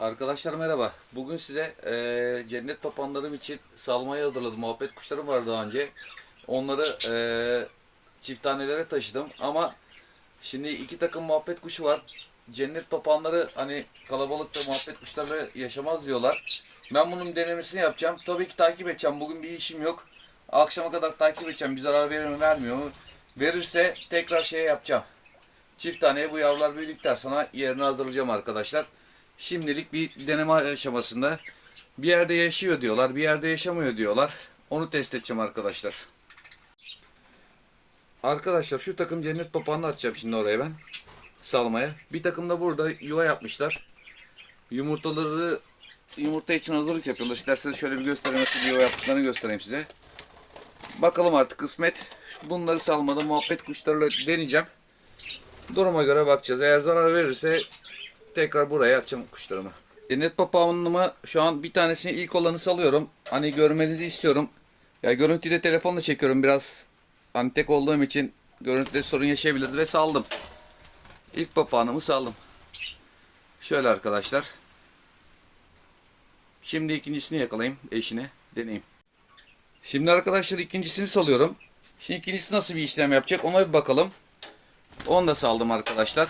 Arkadaşlar merhaba. Bugün size eee, cennet papağanlarım için salmayı hazırladım. Muhabbet kuşlarım var daha önce. Onları eee çift tanelere taşıdım ama şimdi iki takım muhabbet kuşu var. Cennet papağanları hani kalabalıkta muhabbet kuşlarla yaşamaz diyorlar. Ben bunun denemesini yapacağım. Tabii ki takip edeceğim. Bugün bir işim yok. Akşama kadar takip edeceğim. Bir zarar verir mi vermiyor mu? Verirse tekrar şey yapacağım. Çift taneye bu yavrular büyüdükten sonra yerini hazırlayacağım arkadaşlar. Şimdilik bir deneme aşamasında bir yerde yaşıyor diyorlar, bir yerde yaşamıyor diyorlar. Onu test edeceğim arkadaşlar. Arkadaşlar şu takım cennet papağanını atacağım şimdi oraya ben. Salmaya. Bir takım da burada yuva yapmışlar. Yumurtaları yumurta için hazırlık yapıyorlar. İsterseniz şöyle bir göstereyim nasıl bir yuva yaptıklarını göstereyim size. Bakalım artık kısmet. Bunları salmada muhabbet kuşlarıyla deneyeceğim. Duruma göre bakacağız. Eğer zarar verirse tekrar buraya atacağım kuşlarımı. Cennet papağanımı şu an bir tanesini ilk olanı salıyorum. Hani görmenizi istiyorum. Ya görüntüyü de telefonla çekiyorum biraz. Hani tek olduğum için görüntüde sorun yaşayabilirdi ve saldım. İlk papağanımı saldım. Şöyle arkadaşlar. Şimdi ikincisini yakalayayım eşine deneyeyim. Şimdi arkadaşlar ikincisini salıyorum. Şimdi ikincisi nasıl bir işlem yapacak ona bir bakalım. Onu da saldım arkadaşlar.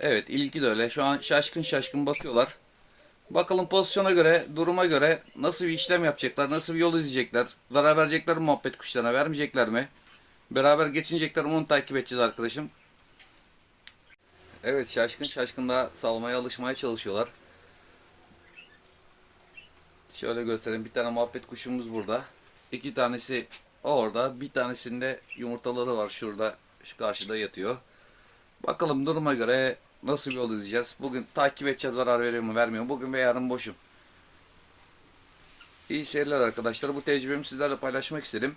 Evet ilki de öyle. Şu an şaşkın şaşkın bakıyorlar. Bakalım pozisyona göre, duruma göre nasıl bir işlem yapacaklar, nasıl bir yol izleyecekler, zarar verecekler mi muhabbet kuşlarına, vermeyecekler mi? Beraber geçinecekler mi onu takip edeceğiz arkadaşım. Evet şaşkın şaşkın daha salmaya alışmaya çalışıyorlar. Şöyle göstereyim. Bir tane muhabbet kuşumuz burada. İki tanesi orada. Bir tanesinde yumurtaları var şurada. Şu karşıda yatıyor. Bakalım duruma göre nasıl bir yol izleyeceğiz. Bugün takip edeceğiz zarar veriyor mu vermiyor mu. Bugün ve yarın boşum. İyi seyirler arkadaşlar. Bu tecrübemi sizlerle paylaşmak istedim.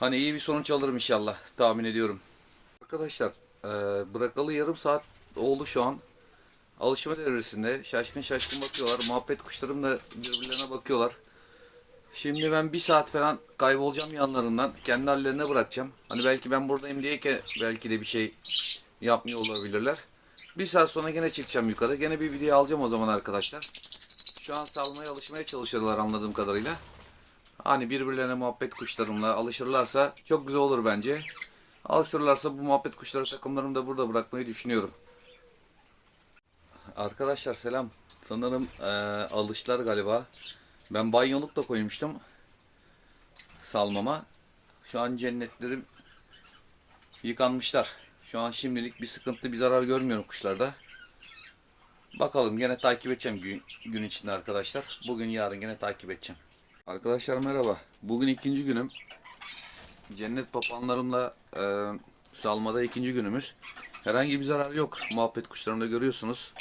Hani iyi bir sonuç alırım inşallah. Tahmin ediyorum. Arkadaşlar eee, bırakalı yarım saat oldu şu an. Alışma devresinde şaşkın şaşkın bakıyorlar. Muhabbet kuşlarım da birbirlerine bakıyorlar. Şimdi ben bir saat falan kaybolacağım yanlarından. Kendi hallerine bırakacağım. Hani belki ben buradayım diye ki belki de bir şey yapmıyor olabilirler. Bir saat sonra gene çıkacağım yukarı. Gene bir video alacağım o zaman arkadaşlar. Şu an salmaya alışmaya çalışıyorlar anladığım kadarıyla. Hani birbirlerine muhabbet kuşlarımla alışırlarsa çok güzel olur bence. Alışırlarsa bu muhabbet kuşları takımlarımı da burada bırakmayı düşünüyorum. Arkadaşlar selam. Sanırım eee, alışlar galiba. Ben banyoluk da koymuştum salmama. Şu an cennetlerim yıkanmışlar. Şu an şimdilik bir sıkıntı, bir zarar görmüyorum kuşlarda. Bakalım gene takip edeceğim gün, gün içinde arkadaşlar. Bugün yarın gene takip edeceğim. Arkadaşlar merhaba. Bugün ikinci günüm. Cennet papağanlarımla e, salmada ikinci günümüz. Herhangi bir zarar yok. Muhabbet kuşlarımda görüyorsunuz.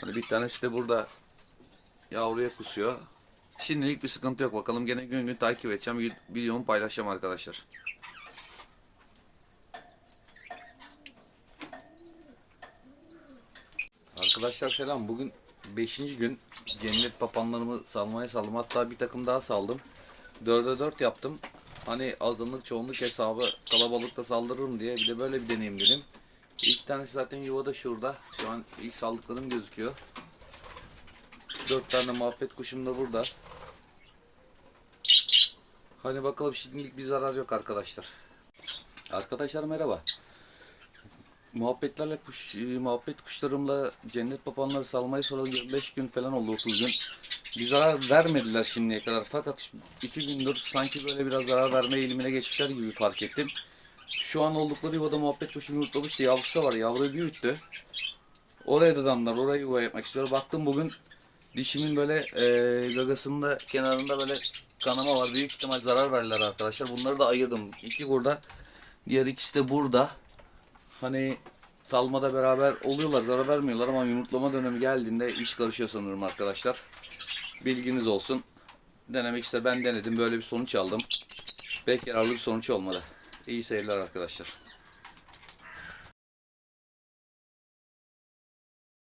Hani bir tanesi de burada yavruya kusuyor. Şimdilik bir sıkıntı yok. Bakalım gene gün gün takip edeceğim. Videomu paylaşacağım arkadaşlar. Arkadaşlar selam. Bugün 5. gün cennet papanlarımı salmaya saldım. Hatta bir takım daha saldım. 4'e 4 yaptım. Hani azınlık çoğunluk hesabı kalabalıkta saldırırım diye bir de böyle bir deneyim dedim. İlk tanesi zaten yuvada şurada. Şu an ilk saldıklarım gözüküyor. 4 tane muhabbet kuşum da burada. Hani bakalım şimdilik bir zarar yok arkadaşlar. Arkadaşlar merhaba. Muhabbetlerle kuş, e, muhabbet kuşlarımla cennet papağanları salmayı sonra 25 gün falan oldu 30 gün. Bir zarar vermediler şimdiye kadar fakat 2 gündür sanki böyle biraz zarar verme eğilimine geçmişler gibi fark ettim. Şu an oldukları yuvada muhabbet kuşu yumurtlamıştı. Yavrusu da var. Yavruyu büyüttü. Oraya da damlar. Oraya yuva yapmak istiyor. Baktım bugün dişimin böyle e, gagasında kenarında böyle kanama var. Büyük ihtimal zarar verdiler arkadaşlar. Bunları da ayırdım. İki burada. Diğer ikisi de burada. Hani salmada beraber oluyorlar. Zarar vermiyorlar ama yumurtlama dönemi geldiğinde iş karışıyor sanırım arkadaşlar. Bilginiz olsun. Denemek işte ben denedim. Böyle bir sonuç aldım. Pek yararlı bir sonuç olmadı. İyi seyirler arkadaşlar.